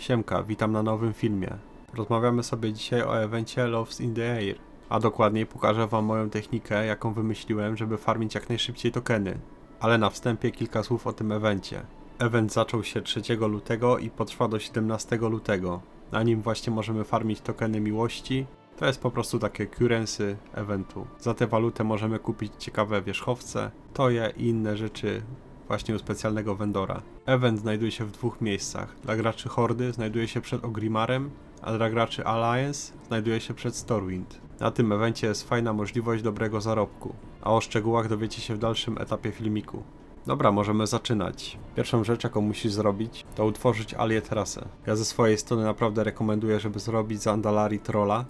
Siemka, witam na nowym filmie. Rozmawiamy sobie dzisiaj o evencie Loves in the Air, a dokładniej pokażę wam moją technikę, jaką wymyśliłem, żeby farmić jak najszybciej tokeny. Ale na wstępie kilka słów o tym evencie. Event zaczął się 3 lutego i potrwa do 17 lutego. Na nim właśnie możemy farmić tokeny miłości. To jest po prostu takie currency eventu. Za tę walutę możemy kupić ciekawe wierzchowce, toje i inne rzeczy właśnie u specjalnego vendora. Event znajduje się w dwóch miejscach. Dla graczy Hordy znajduje się przed Ogrimarem, a dla graczy Alliance znajduje się przed Storwind. Na tym evencie jest fajna możliwość dobrego zarobku, a o szczegółach dowiecie się w dalszym etapie filmiku. Dobra, możemy zaczynać. Pierwszą rzecz, jaką musisz zrobić, to utworzyć alię trasę. Ja ze swojej strony naprawdę rekomenduję, żeby zrobić za Andalari Trolla,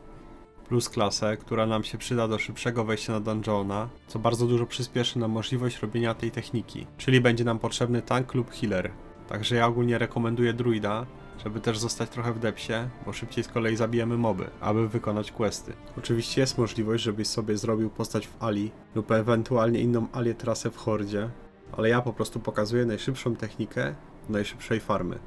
plus klasę, która nam się przyda do szybszego wejścia na dungeona, co bardzo dużo przyspieszy nam możliwość robienia tej techniki. Czyli będzie nam potrzebny tank lub healer. Także ja ogólnie rekomenduję druida, żeby też zostać trochę w depsie, bo szybciej z kolei zabijemy moby, aby wykonać questy. Oczywiście jest możliwość, żebyś sobie zrobił postać w Ali lub ewentualnie inną alię trasę w Hordzie, ale ja po prostu pokazuję najszybszą technikę najszybszej farmy.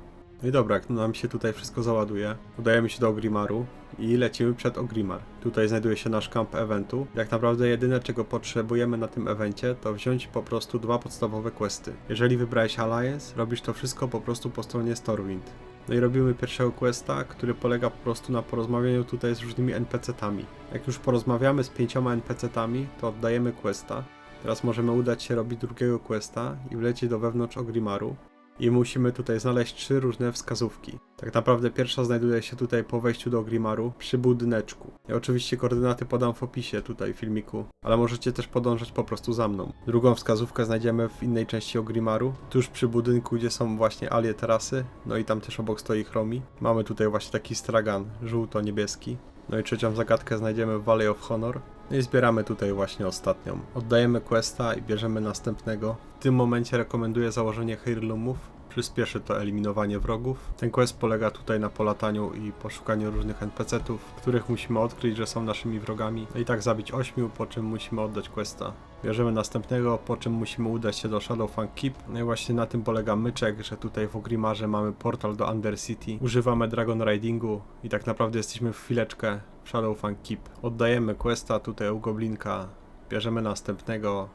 No i dobra, jak nam się tutaj wszystko załaduje, udajemy się do Ogrimaru i lecimy przed Ogrimar. Tutaj znajduje się nasz kamp eventu. Jak naprawdę jedyne czego potrzebujemy na tym evencie to wziąć po prostu dwa podstawowe questy. Jeżeli wybrałeś Alliance, robisz to wszystko po prostu po stronie Storwind. No i robimy pierwszego questa, który polega po prostu na porozmawianiu tutaj z różnymi NPC-tami. Jak już porozmawiamy z pięcioma NPC-tami, to oddajemy questa. Teraz możemy udać się robić drugiego questa i wlecieć do wewnątrz Ogrimaru. I musimy tutaj znaleźć trzy różne wskazówki. Tak naprawdę pierwsza znajduje się tutaj po wejściu do Grimaru przy budyneczku. Ja oczywiście koordynaty podam w opisie tutaj filmiku, ale możecie też podążać po prostu za mną. Drugą wskazówkę znajdziemy w innej części Ogrimaru, tuż przy budynku, gdzie są właśnie alie terasy, no i tam też obok stoi Chromi. Mamy tutaj właśnie taki stragan żółto-niebieski. No i trzecią zagadkę znajdziemy w Valley of Honor. No i zbieramy tutaj właśnie ostatnią. Oddajemy questa i bierzemy następnego. W tym momencie rekomenduję założenie Heirloomów. Przyspieszy to eliminowanie wrogów. Ten quest polega tutaj na polataniu i poszukaniu różnych NPC-ów, których musimy odkryć, że są naszymi wrogami. No i tak zabić ośmiu, po czym musimy oddać questa. Bierzemy następnego, po czym musimy udać się do Shadowfang Keep. No i właśnie na tym polega myczek, że tutaj w Ogrimarze mamy portal do Undercity. Używamy Dragon Ridingu i tak naprawdę jesteśmy w chwileczkę Shadowfang Keep. Oddajemy questa tutaj u Goblinka, bierzemy następnego,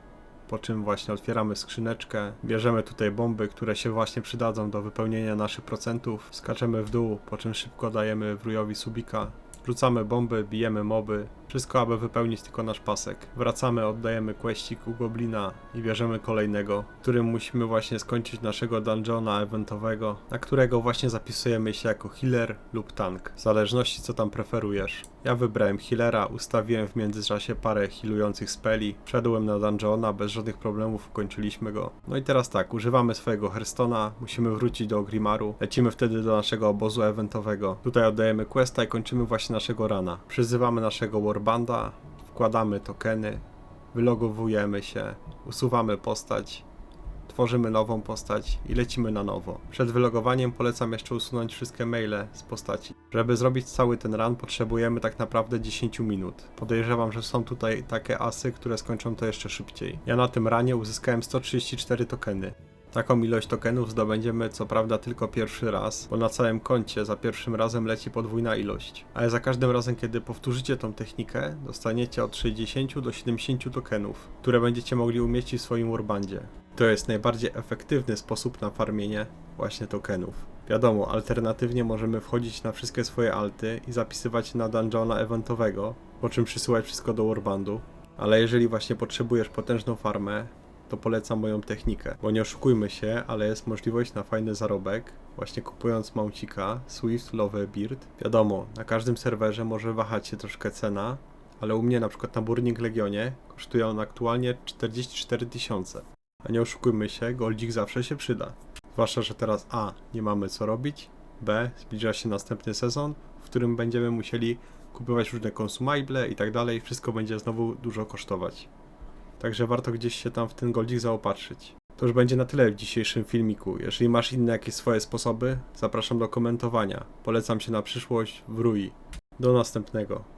po czym właśnie otwieramy skrzyneczkę, bierzemy tutaj bomby, które się właśnie przydadzą do wypełnienia naszych procentów, skaczemy w dół, po czym szybko dajemy wrójowi subika, rzucamy bomby, bijemy moby, wszystko aby wypełnić tylko nasz pasek. Wracamy, oddajemy questik u Goblina i bierzemy kolejnego, którym musimy właśnie skończyć naszego dungeona eventowego, na którego właśnie zapisujemy się jako healer lub tank, w zależności co tam preferujesz. Ja wybrałem healera, ustawiłem w międzyczasie parę healujących speli, wszedłem na dungeona, bez żadnych problemów ukończyliśmy go. No i teraz tak, używamy swojego Hearthstone'a, musimy wrócić do Grimaru, lecimy wtedy do naszego obozu eventowego. Tutaj oddajemy questa i kończymy właśnie naszego rana. Przyzywamy naszego warbanda, wkładamy tokeny, wylogowujemy się, usuwamy postać, tworzymy nową postać i lecimy na nowo. Przed wylogowaniem polecam jeszcze usunąć wszystkie maile z postaci. Żeby zrobić cały ten run potrzebujemy tak naprawdę 10 minut. Podejrzewam, że są tutaj takie asy, które skończą to jeszcze szybciej. Ja na tym ranie uzyskałem 134 tokeny. Taką ilość tokenów zdobędziemy co prawda tylko pierwszy raz, bo na całym koncie za pierwszym razem leci podwójna ilość. Ale za każdym razem, kiedy powtórzycie tą technikę, dostaniecie od 60 do 70 tokenów, które będziecie mogli umieścić w swoim warbandzie. To jest najbardziej efektywny sposób na farmienie właśnie tokenów. Wiadomo, alternatywnie możemy wchodzić na wszystkie swoje alty i zapisywać na dungeona eventowego, po czym przysyłać wszystko do warbandu. Ale jeżeli właśnie potrzebujesz potężną farmę, to polecam moją technikę. Bo nie oszukujmy się, ale jest możliwość na fajny zarobek, właśnie kupując maucika Swift Love Beard. Wiadomo, na każdym serwerze może wahać się troszkę cena, ale u mnie na przykład na Burning Legionie kosztuje on aktualnie 44 tysiące. A nie oszukujmy się, goldzik zawsze się przyda. Zwłaszcza, że teraz A. Nie mamy co robić, B. Zbliża się następny sezon, w którym będziemy musieli kupować różne konsumable i tak dalej. Wszystko będzie znowu dużo kosztować. Także warto gdzieś się tam w ten goldzik zaopatrzyć. To już będzie na tyle w dzisiejszym filmiku. Jeżeli masz inne jakieś swoje sposoby, zapraszam do komentowania. Polecam się na przyszłość w Rui. Do następnego.